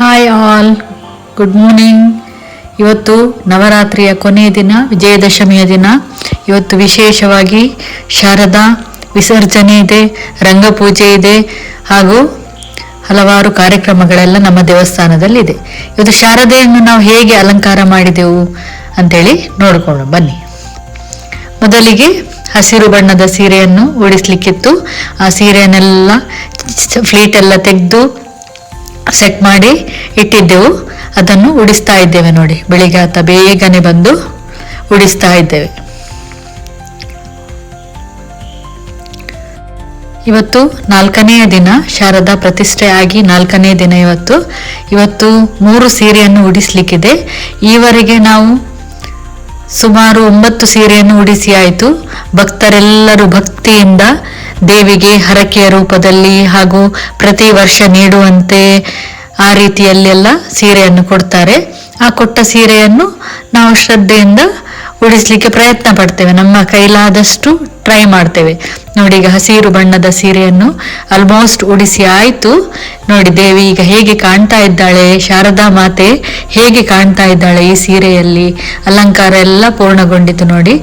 Hi all good morning ಇವತ್ತು ನವರಾತ್ರಿಯ ಕೊನೆಯ ದಿನ, ವಿಜಯದಶಮಿಯ ದಿನ. ಇವತ್ತು ವಿಶೇಷವಾಗಿ ಶಾರದಾ ವಿಸರ್ಜನೆ ಇದೆ, ರಂಗಪೂಜೆ ಇದೆ, ಹಾಗೂ ಹಲವಾರು ಕಾರ್ಯಕ್ರಮಗಳೆಲ್ಲ ನಮ್ಮ ದೇವಸ್ಥಾನದಲ್ಲಿದೆ. ಇವತ್ತು ಶಾರದೆಯನ್ನು ನಾವು ಹೇಗೆ ಅಲಂಕಾರ ಮಾಡಿದೆವು ಅಂತೇಳಿ ನೋಡಿಕೊಂಡು ಬನ್ನಿ. ಮೊದಲಿಗೆ ಹಸಿರು ಬಣ್ಣದ ಸೀರೆಯನ್ನು ಉಡಿಸ್ಲಿಕ್ಕಿತ್ತು. ಆ ಸೀರೆಯನ್ನೆಲ್ಲ ಫ್ಲೀಟ್ ಎಲ್ಲ ತೆಗೆದು ಸೆಟ್ ಮಾಡಿ ಇಟ್ಟಿದ್ದೆವು. ಅದನ್ನು ಉಡಿಸ್ತಾ ಇದ್ದೇವೆ ನೋಡಿ. ಬೆಳಿಗ್ಗೆ ಆತ ಬೇಗನೆ ಬಂದು ಉಡಿಸ್ತಾ ಇದ್ದೇವೆ. ಇವತ್ತು ನಾಲ್ಕನೆಯ ದಿನ ಶಾರದಾ ಪ್ರತಿಷ್ಠೆ ಆಗಿ ನಾಲ್ಕನೇ ದಿನ ಇವತ್ತು. ಇವತ್ತು ಮೂರು ಸೀರೆಯನ್ನು ಉಡಿಸ್ಲಿಕ್ಕಿದೆ. ಈವರೆಗೆ ನಾವು ಸುಮಾರು ಒಂಬತ್ತು ಸೀರೆಯನ್ನು ಉಡಿಸಿ ಆಯಿತು. ಭಕ್ತರೆಲ್ಲರೂ ಭಕ್ತಿಯಿಂದ ದೇವಿಗೆ ಹರಕೆಯ ರೂಪದಲ್ಲಿ ಹಾಗೂ ಪ್ರತಿ ವರ್ಷ ನೀಡುವಂತೆ ಆ ರೀತಿಯಲ್ಲೆಲ್ಲ ಸೀರೆಯನ್ನು ಕೊಡ್ತಾರೆ. ಆ ಕೊಟ್ಟ ಸೀರೆಯನ್ನು ನಾವು ಶ್ರದ್ಧೆಯಿಂದ ಉಡಿಸ್ಲಿಕ್ಕೆ ಪ್ರಯತ್ನ ಪಡ್ತೇವೆ. ನಮ್ಮ ಕೈಲಾದಷ್ಟು ಟ್ರೈ ಮಾಡ್ತೇವೆ. ನೋಡಿ, ಈಗ ಹಸಿರು ಬಣ್ಣದ ಸೀರೆಯನ್ನು ಆಲ್ಮೋಸ್ಟ್ ಉಡಿಸಿ ಆಯಿತು. ನೋಡಿ, ದೇವಿ ಈಗ ಹೇಗೆ ಕಾಣ್ತಾ ಇದ್ದಾಳೆ, ಶಾರದಾ ಮಾತೆ ಹೇಗೆ ಕಾಣ್ತಾ ಇದ್ದಾಳೆ ಈ ಸೀರೆಯಲ್ಲಿ? ಅಲಂಕಾರ ಎಲ್ಲ ಪೂರ್ಣಗೊಂಡಿತು ನೋಡಿ.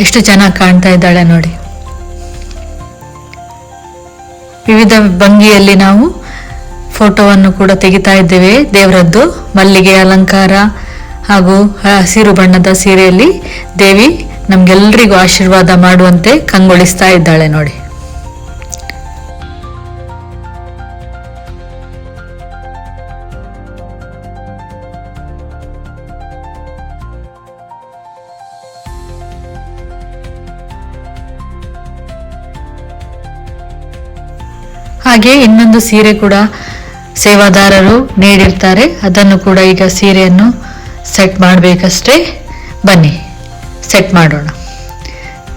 ಎಷ್ಟು ಚೆನ್ನಾಗಿ ಕಾಣ್ತಾ ಇದ್ದಾಳೆ ನೋಡಿ. ವಿವಿಧ ಭಂಗಿಯಲ್ಲಿ ನಾವು ಫೋಟೋವನ್ನು ಕೂಡ ತೆಗಿತಾ ಇದ್ದೇವೆ. ದೇವರದ್ದು ಮಲ್ಲಿಗೆ ಅಲಂಕಾರ ಹಾಗೂ ಹಸಿರು ಬಣ್ಣದ ಸೀರೆಯಲ್ಲಿ ದೇವಿ ನಮ್ಗೆಲ್ರಿಗೂ ಆಶೀರ್ವಾದ ಮಾಡುವಂತೆ ಕಂಗೊಳಿಸ್ತಾ ಇದ್ದಾಳೆ ನೋಡಿ. ಹಾಗೆ ಇನ್ನೊಂದು ಸೀರೆ ಕೂಡ ಸೇವಾದಾರರು ನೀಡಿರ್ತಾರೆ. ಅದನ್ನು ಕೂಡ ಈಗ ಸೀರೆಯನ್ನು ಸೆಟ್ ಮಾಡಬೇಕಷ್ಟೇ. ಬನ್ನಿ ಸೆಟ್ ಮಾಡೋಣ.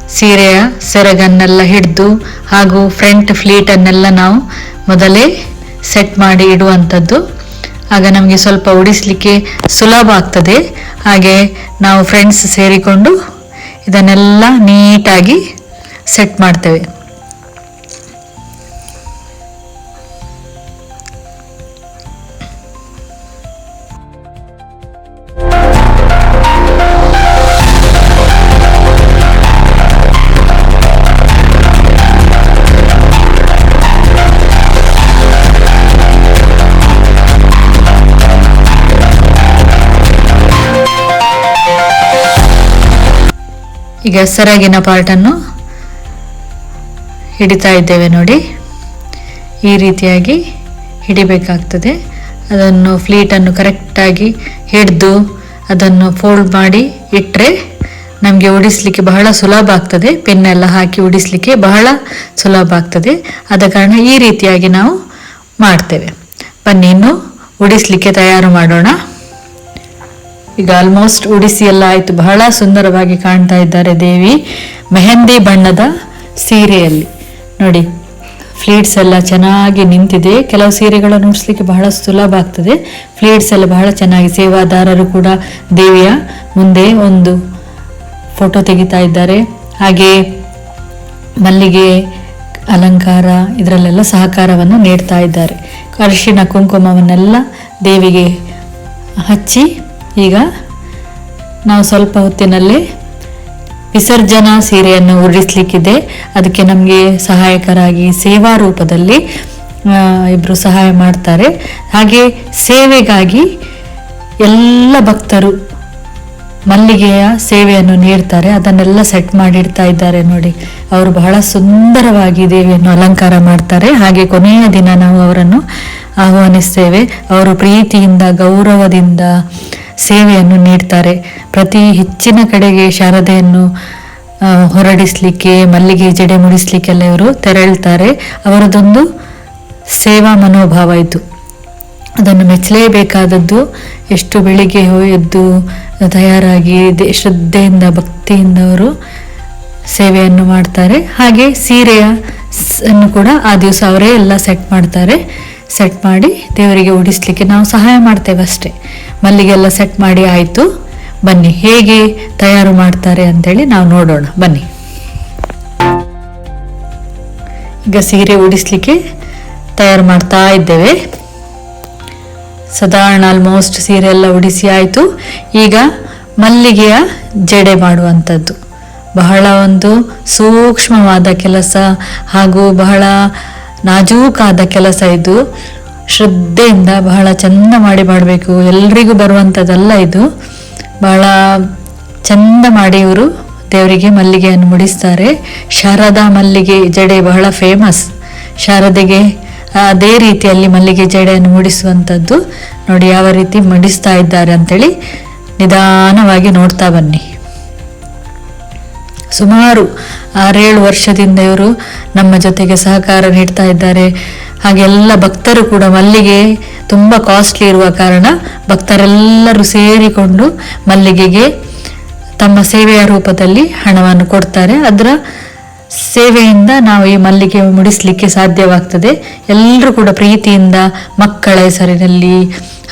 ಸೀರೆಯ ಸೆರಗನ್ನೆಲ್ಲ ಹಿಡಿದು ಹಾಗೂ ಫ್ರಂಟ್ ಫ್ಲೀಟನ್ನೆಲ್ಲ ನಾವು ಮೊದಲೇ ಸೆಟ್ ಮಾಡಿ ಇಡುವಂಥದ್ದು. ಆಗ ನಮಗೆ ಸ್ವಲ್ಪ ಉಡಿಸ್ಲಿಕ್ಕೆ ಸುಲಭ ಆಗ್ತದೆ. ಹಾಗೆ ನಾವು ಫ್ರೆಂಡ್ಸ್ ಸೇರಿಕೊಂಡು ಇದನ್ನೆಲ್ಲ ನೀಟಾಗಿ ಸೆಟ್ ಮಾಡ್ತೇವೆ. ಈಗ ಸೆರಗಿನ ಪಾರ್ಟನ್ನು ಹಿಡಿತಾ ಇದ್ದೇವೆ ನೋಡಿ. ಈ ರೀತಿಯಾಗಿ ಹಿಡಿಬೇಕಾಗ್ತದೆ. ಅದನ್ನು ಫ್ಲೀಟನ್ನು ಕರೆಕ್ಟಾಗಿ ಹಿಡಿದು ಅದನ್ನು ಫೋಲ್ಡ್ ಮಾಡಿ ಇಟ್ಟರೆ ನಮಗೆ ಉಡಿಸಲಿಕ್ಕೆ ಬಹಳ ಸುಲಭ ಆಗ್ತದೆ. ಪೆನ್ನೆಲ್ಲ ಹಾಕಿ ಉಡಿಸಲಿಕ್ಕೆ ಬಹಳ ಸುಲಭ ಆಗ್ತದೆ. ಆದ ಕಾರಣ ಈ ರೀತಿಯಾಗಿ ನಾವು ಮಾಡ್ತೇವೆ. ಬನ್ನಿ ಇನ್ನು ಉಡಿಸಲಿಕ್ಕೆ ತಯಾರು ಮಾಡೋಣ. ಈಗ ಆಲ್ಮೋಸ್ಟ್ ಉಡಿಸಿ ಎಲ್ಲ ಆಯ್ತು. ಬಹಳ ಸುಂದರವಾಗಿ ಕಾಣ್ತಾ ಇದ್ದಾರೆ ದೇವಿ. ಮೆಹಂದಿ ಬಣ್ಣದ ಸೀರೆಯಲ್ಲಿ. ನೋಡಿ ಫ್ಲೀಟ್ಸ್ ಎಲ್ಲ ಚೆನ್ನಾಗಿ ನಿಂತಿದೆ. ಕೆಲವು ಸೀರೆಗಳನ್ನು ಉಡಿಸ್ಲಿಕ್ಕೆ ಬಹಳ ಸುಲಭ ಆಗ್ತದೆ. ಫ್ಲೀಟ್ಸ್ ಎಲ್ಲ ಬಹಳ ಚೆನ್ನಾಗಿ ಸೇವಾದಾರರು ಕೂಡ ದೇವಿಯ ಮುಂದೆ ಒಂದು ಫೋಟೋ ತೆಗಿತಾ ಇದ್ದಾರೆ. ಹಾಗೆ ಮಲ್ಲಿಗೆ ಅಲಂಕಾರ, ಇದರಲ್ಲೆಲ್ಲ ಸಹಕಾರವನ್ನು ನೀಡ್ತಾ ಇದ್ದಾರೆ. ಅರಿಶಿಣ ಕುಂಕುಮವನ್ನೆಲ್ಲ ದೇವಿಗೆ ಹಚ್ಚಿ ಈಗ ನಾವು ಸ್ವಲ್ಪ ಹೊತ್ತಿನಲ್ಲಿ ವಿಸರ್ಜನಾ ಸೀರೆಯನ್ನು ಉಡಿಸ್ಲಿಕ್ಕಿದೆ ಅದಕ್ಕೆ ನಮಗೆ ಸಹಾಯಕರಾಗಿ ಸೇವಾ ರೂಪದಲ್ಲಿ ಇಬ್ಬರು ಸಹಾಯ ಮಾಡ್ತಾರೆ. ಹಾಗೆ ಸೇವೆಗಾಗಿ ಎಲ್ಲ ಭಕ್ತರು ಮಲ್ಲಿಗೆಯ ಸೇವೆಯನ್ನು ನೀಡ್ತಾರೆ, ಅದನ್ನೆಲ್ಲ ಸೆಟ್ ಮಾಡಿಡ್ತಾ ಇದ್ದಾರೆ ನೋಡಿ. ಅವರು ಬಹಳ ಸುಂದರವಾಗಿ ದೇವಿಯನ್ನು ಅಲಂಕಾರ ಮಾಡ್ತಾರೆ. ಹಾಗೆ ಕೊನೆಯ ದಿನ ನಾವು ಅವರನ್ನು ಆಹ್ವಾನಿಸ್ತೇವೆ. ಅವರು ಪ್ರೀತಿಯಿಂದ, ಗೌರವದಿಂದ ಸೇವೆಯನ್ನು ನೀಡ್ತಾರೆ. ಪ್ರತಿ ಹೆಚ್ಚಿನ ಕಡೆಗೆ ಶಾರದೆಯನ್ನು ಹೊರಡಿಸಲಿಕ್ಕೆ, ಮಲ್ಲಿಗೆ ಜಡೆ ಮುಡಿಸ್ಲಿಕ್ಕೆಲ್ಲ ಇವರು ತೆರಳ್ತಾರೆ. ಅವರದೊಂದು ಸೇವಾ ಮನೋಭಾವ ಇದು ಅದನ್ನು ಮೆಚ್ಚಲೇಬೇಕಾದದ್ದು ಎಷ್ಟು ಬೆಳಿಗ್ಗೆ ಎದ್ದು ತಯಾರಾಗಿ ಶ್ರದ್ಧೆಯಿಂದ ಭಕ್ತಿಯಿಂದ ಅವರು ಸೇವೆಯನ್ನು ಮಾಡ್ತಾರೆ. ಹಾಗೆ ಸೀರೆಯ ಅನ್ನು ಕೂಡ ಆ ದಿವಸ ಅವರೇ ಎಲ್ಲ ಸೆಟ್ ಮಾಡ್ತಾರೆ. ಸೆಟ್ ಮಾಡಿ ದೇವರಿಗೆ ಉಡಿಸ್ಲಿಕ್ಕೆ ನಾವು ಸಹಾಯ ಮಾಡ್ತೇವೆ ಅಷ್ಟೇ. ಮಲ್ಲಿಗೆ ಎಲ್ಲ ಸೆಟ್ ಮಾಡಿ ಆಯಿತು. ಬನ್ನಿ, ಹೇಗೆ ತಯಾರು ಮಾಡ್ತಾರೆ ಅಂತೇಳಿ ನಾವು ನೋಡೋಣ. ಬನ್ನಿ. ಈಗ ಸೀರೆ ಉಡಿಸ್ಲಿಕ್ಕೆ ತಯಾರು ಮಾಡ್ತಾ ಇದ್ದೇವೆ. ಸಾಧಾರಣ ಆಲ್ಮೋಸ್ಟ್ ಸೀರೆ ಎಲ್ಲ ಉಡಿಸಿ ಆಯಿತು. ಈಗ ಮಲ್ಲಿಗೆಯ ಜಡೆ ಮಾಡುವಂಥದ್ದು. ಬಹಳ ಒಂದು ಸೂಕ್ಷ್ಮವಾದ ಕೆಲಸ ಹಾಗೂ ಬಹಳ ನಾಜೂಕಾದ ಕೆಲಸ ಇದು. ಶ್ರದ್ಧೆಯಿಂದ ಬಹಳ ಚಂದ ಮಾಡಿ ಮಾಡಬೇಕು. ಎಲ್ರಿಗೂ ಬರುವಂಥದ್ದಲ್ಲ ಇದು. ಬಹಳ ಚಂದ ಮಾಡಿ ಇವರು ದೇವರಿಗೆ ಮಲ್ಲಿಗೆಯನ್ನು ಮುಡಿಸ್ತಾರೆ. ಶಾರದಾ ಮಲ್ಲಿಗೆ ಜಡೆ ಬಹಳ ಫೇಮಸ್ ಶಾರದೆಗೆ ಅದೇ ರೀತಿಯಲ್ಲಿ ಮಲ್ಲಿಗೆ ಜಡೆಯನ್ನು ಮುಡಿಸುವಂಥದ್ದು ನೋಡಿ ಯಾವ ರೀತಿ ಮಡಿಸ್ತಾ ಇದ್ದಾರೆ ಅಂತೇಳಿ ನಿಧಾನವಾಗಿ ನೋಡ್ತಾ ಬನ್ನಿ. ಸುಮಾರು ಆರೇಳು ವರ್ಷದಿಂದ ಇವರು ನಮ್ಮ ಜೊತೆಗೆ ಸಹಕಾರ ನೀಡ್ತಾ ಇದ್ದಾರೆ. ಹಾಗೆ ಎಲ್ಲ ಭಕ್ತರು ಕೂಡ ಮಲ್ಲಿಗೆ ತುಂಬ ಕಾಸ್ಟ್ಲಿ ಇರುವ ಕಾರಣ ಭಕ್ತರೆಲ್ಲರೂ ಸೇರಿಕೊಂಡು ಮಲ್ಲಿಗೆಗೆ ತಮ್ಮ ಸೇವೆಯ ರೂಪದಲ್ಲಿ ಹಣವನ್ನು ಕೊಡ್ತಾರೆ. ಅದರ ಸೇವೆಯಿಂದ ನಾವು ಈ ಮಲ್ಲಿಗೆ ಮುಡಿಸ್ಲಿಕ್ಕೆ ಸಾಧ್ಯವಾಗ್ತದೆ. ಎಲ್ಲರೂ ಕೂಡ ಪ್ರೀತಿಯಿಂದ ಮಕ್ಕಳ ಹೆಸರಿನಲ್ಲಿ,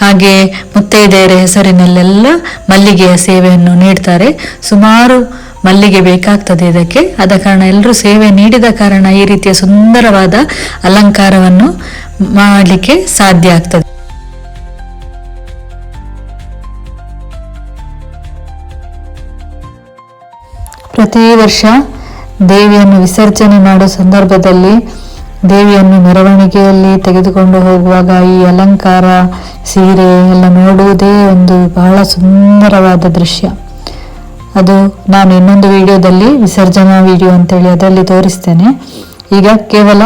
ಹಾಗೆ ಮುತ್ತೈದೆಯರ ಹೆಸರಿನಲ್ಲೆಲ್ಲ ಮಲ್ಲಿಗೆಯ ಸೇವೆಯನ್ನು ನೀಡ್ತಾರೆ. ಸುಮಾರು ಮಲ್ಲಿಗೆ ಬೇಕಾಗ್ತದೆ ಇದಕ್ಕೆ. ಆದ ಕಾರಣ ಎಲ್ಲರೂ ಸೇವೆ ನೀಡಿದ ಕಾರಣ ಈ ರೀತಿಯ ಸುಂದರವಾದ ಅಲಂಕಾರವನ್ನು ಮಾಡಲಿಕ್ಕೆ ಸಾಧ್ಯ ಆಗ್ತದೆ. ಪ್ರತಿ ವರ್ಷ ದೇವಿಯನ್ನು ವಿಸರ್ಜನೆ ಮಾಡೋ ಸಂದರ್ಭದಲ್ಲಿ ದೇವಿಯನ್ನು ಮೆರವಣಿಗೆಯಲ್ಲಿ ತೆಗೆದುಕೊಂಡು ಹೋಗುವಾಗ ಈ ಅಲಂಕಾರ, ಸೀರೆ ಎಲ್ಲ ನೋಡುವುದೇ ಒಂದು ಬಹಳ ಸುಂದರವಾದ ದೃಶ್ಯ. ಅದು ನಾನು ಇನ್ನೊಂದು ವಿಡಿಯೋದಲ್ಲಿ ವಿಸರ್ಜನಾ ವಿಡಿಯೋ ಅಂತೇಳಿ ಅದರಲ್ಲಿ ತೋರಿಸ್ತೇನೆ. ಈಗ ಕೇವಲ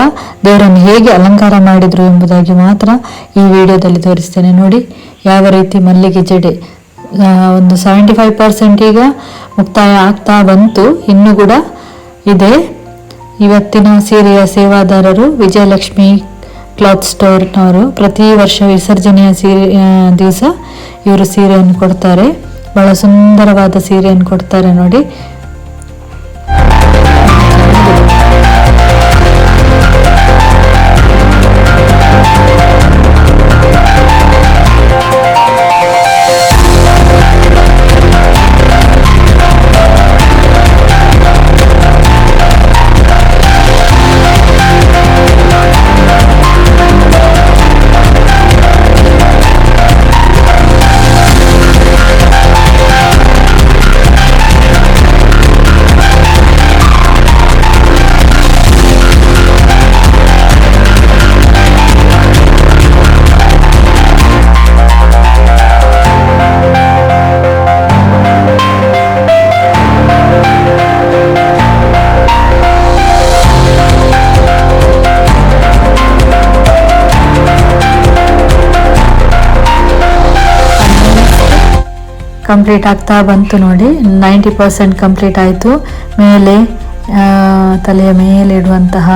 ದೇವರನ್ನು ಹೇಗೆ ಅಲಂಕಾರ ಮಾಡಿದರು ಎಂಬುದಾಗಿ ಮಾತ್ರ ಈ ವಿಡಿಯೋದಲ್ಲಿ ತೋರಿಸ್ತೇನೆ. ನೋಡಿ, ಯಾವ ರೀತಿ ಮಲ್ಲಿಗೆ ಜಡೆ ಒಂದು ಸೆವೆಂಟಿ ಫೈವ್ ಪರ್ಸೆಂಟ್ ಈಗ ಮುಕ್ತಾಯ ಆಗ್ತಾ ಬಂತು. ಇನ್ನೂ ಕೂಡ ಇದೆ. ಇವತ್ತಿನ ಸೀರೆಯ ಸೇವಾದಾರರು ವಿಜಯಲಕ್ಷ್ಮಿ ಕ್ಲಾತ್ ಸ್ಟೋರ್ನವರು. ಪ್ರತಿ ವರ್ಷ ವಿಸರ್ಜನೆಯ ಸೀರೆ ದಿವಸ ಇವರು ಸೀರೆಯನ್ನು ಕೊಡ್ತಾರೆ. ಬಹಳ ಸುಂದರವಾದ ಸೀರೆಯನ್ನು ಕೊಡ್ತಾರೆ ನೋಡಿ. ಕಂಪ್ಲೀಟ್ ಆಗ್ತಾ ಬಂತು ನೋಡಿ. ನೈಂಟಿ ಪರ್ಸೆಂಟ್ ಕಂಪ್ಲೀಟ್ ಆಯಿತು. ಮೇಲೆ ತಲೆಯ ಮೇಲೆ ಇಡುವಂತಹ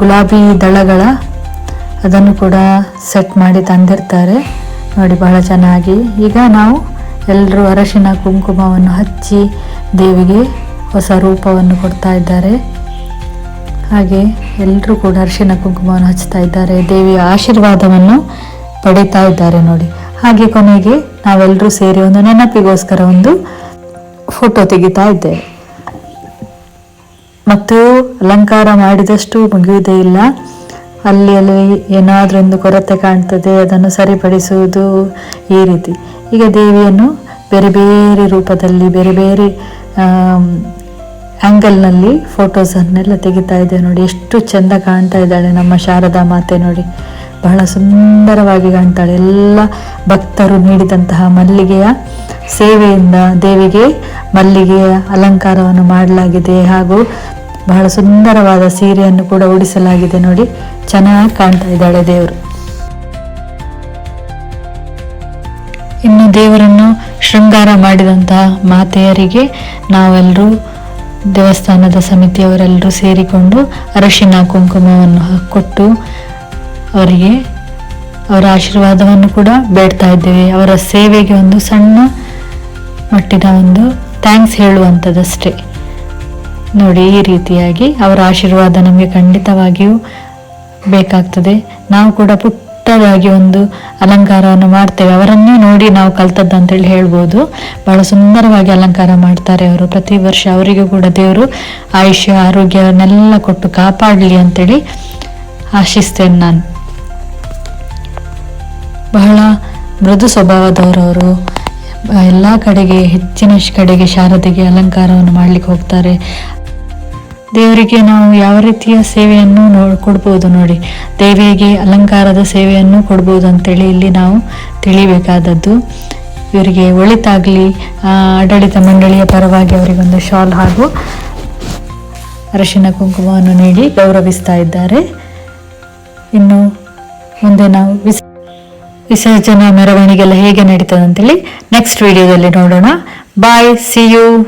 ಗುಲಾಬಿ ದಳಗಳ ಅದನ್ನು ಕೂಡ ಸೆಟ್ ಮಾಡಿ ತಂದಿರ್ತಾರೆ. ನೋಡಿ ಬಹಳ ಚೆನ್ನಾಗಿ. ಈಗ ನಾವು ಎಲ್ಲರೂ ಅರಶಿನ ಕುಂಕುಮವನ್ನು ಹಚ್ಚಿ ದೇವಿಗೆ ಹೊಸ ರೂಪವನ್ನು ಕೊಡ್ತಾ ಇದ್ದಾರೆ. ಹಾಗೆ ಎಲ್ಲರೂ ಕೂಡ ಅರಿಶಿನ ಕುಂಕುಮವನ್ನು ಹಚ್ತಾ ಇದ್ದಾರೆ. ದೇವಿಯ ಆಶೀರ್ವಾದವನ್ನು ಪಡೀತಾ ಇದ್ದಾರೆ ನೋಡಿ. ಹಾಗೆ ಕೊನೆಗೆ ನಾವೆಲ್ಲರೂ ಸೇರಿ ಒಂದು ನೆನಪಿಗೋಸ್ಕರ ಒಂದು ಫೋಟೋ ತೆಗಿತಾ ಇದ್ದೇವೆ. ಮತ್ತು ಅಲಂಕಾರ ಮಾಡಿದಷ್ಟು ಮುಗಿಯುವುದೇ ಇಲ್ಲ. ಅಲ್ಲಿ ಅಲ್ಲಿ ಏನಾದರೂ ಒಂದು ಕೊರತೆ ಕಾಣ್ತದೆ, ಅದನ್ನು ಸರಿಪಡಿಸುವುದು ಈ ರೀತಿ. ಈಗ ದೇವಿಯನ್ನು ಬೇರೆ ಬೇರೆ ರೂಪದಲ್ಲಿ, ಬೇರೆ ಬೇರೆ ಆ್ಯಂಗಲ್ನಲ್ಲಿ ಫೋಟೋಸನ್ನೆಲ್ಲ ತೆಗಿತಾ ಇದೆ ನೋಡಿ. ಎಷ್ಟು ಚೆಂದ ಕಾಣ್ತಾ ಇದ್ದಾಳೆ ನಮ್ಮ ಶಾರದಾ ಮಾತೆ ನೋಡಿ. ಬಹಳ ಸುಂದರವಾಗಿ ಕಾಣ್ತಾಳೆ. ಎಲ್ಲ ಭಕ್ತರು ನೀಡಿದಂತಹ ಮಲ್ಲಿಗೆಯ ಸೇವೆಯಿಂದ ದೇವಿಗೆ ಮಲ್ಲಿಗೆಯ ಅಲಂಕಾರವನ್ನು ಮಾಡಲಾಗಿದೆ ಹಾಗೂ ಬಹಳ ಸುಂದರವಾದ ಸೀರೆಯನ್ನು ಕೂಡ ಉಡಿಸಲಾಗಿದೆ ನೋಡಿ. ಚೆನ್ನಾಗಿ ಕಾಣ್ತಾ ಇದ್ದಾಳೆ ದೇವರು. ಇನ್ನು ದೇವರನ್ನು ಶೃಂಗಾರ ಮಾಡಿದಂತಹ ಮಾತೆಯರಿಗೆ ನಾವೆಲ್ಲರೂ ದೇವಸ್ಥಾನದ ಸಮಿತಿಯವರೆಲ್ಲರೂ ಸೇರಿಕೊಂಡು ಅರಶಿನ ಕುಂಕುಮವನ್ನು ಕೊಟ್ಟು ಅವರಿಗೆ ಅವರ ಆಶೀರ್ವಾದವನ್ನು ಕೂಡ ಬೇಡ್ತಾ ಇದ್ದೇವೆ. ಅವರ ಸೇವೆಗೆ ಒಂದು ಸಣ್ಣ ಮಟ್ಟಿನ ಒಂದು ಥ್ಯಾಂಕ್ಸ್ ಹೇಳುವಂಥದ್ದಷ್ಟೇ. ನೋಡಿ, ಈ ರೀತಿಯಾಗಿ ಅವರ ಆಶೀರ್ವಾದ ನಮಗೆ ಖಂಡಿತವಾಗಿಯೂ ಬೇಕಾಗ್ತದೆ. ನಾವು ಕೂಡ ಪುಟ್ಟದಾಗಿ ಒಂದು ಅಲಂಕಾರವನ್ನು ಮಾಡ್ತೇವೆ. ಅವರನ್ನೇ ನೋಡಿ ನಾವು ಕಲ್ತದ್ದು ಅಂತೇಳಿ ಹೇಳ್ಬೋದು. ಬಹಳ ಸುಂದರವಾಗಿ ಅಲಂಕಾರ ಮಾಡ್ತಾರೆ ಅವರು. ಪ್ರತಿ ವರ್ಷ ಅವರಿಗೂ ಕೂಡ ದೇವರು ಆಯುಷ್ಯ, ಆರೋಗ್ಯವನ್ನೆಲ್ಲ ಕೊಟ್ಟು ಕಾಪಾಡಲಿ ಅಂತೇಳಿ ಆಶಿಸ್ತೇನೆ ನಾನು. ಬಹಳ ಮೃದು ಸ್ವಭಾವದವರವರು, ಎಲ್ಲ ಕಡೆಗೆ, ಹೆಚ್ಚಿನ ಕಡೆಗೆ ಶಾರದೆಗೆ ಅಲಂಕಾರವನ್ನು ಮಾಡಲಿಕ್ಕೆ ಹೋಗ್ತಾರೆ. ದೇವರಿಗೆ ನಾವು ಯಾವ ರೀತಿಯ ಸೇವೆಯನ್ನು ನೋ, ಕೊಡ್ಬೋದು ನೋಡಿ. ದೇವಿಗೆ ಅಲಂಕಾರದ ಸೇವೆಯನ್ನು ಕೊಡ್ಬೋದು ಅಂತೇಳಿ ಇಲ್ಲಿ ನಾವು ತಿಳಿಬೇಕಾದದ್ದು. ಇವರಿಗೆ ಒಳಿತಾಗಲಿ ಆಡಳಿತ ಮಂಡಳಿಯ ಪರವಾಗಿ ಅವರಿಗೊಂದು ಶಾಲ್ ಹಾಗೂ ಅರಶಿನ ಕುಂಕುಮವನ್ನು ನೀಡಿ ಗೌರವಿಸ್ತಾ ಇದ್ದಾರೆ. ಇನ್ನು ಮುಂದೆ ನಾವು ವಿಸ್ ವಿಸರ್ಜನಾ ಮೆರವಣಿಗೆ ಎಲ್ಲ ಹೇಗೆ ನಡೀತದೆ ಅಂತೇಳಿ ನೆಕ್ಸ್ಟ್ ವಿಡಿಯೋದಲ್ಲಿ ನೋಡೋಣ. Bye see you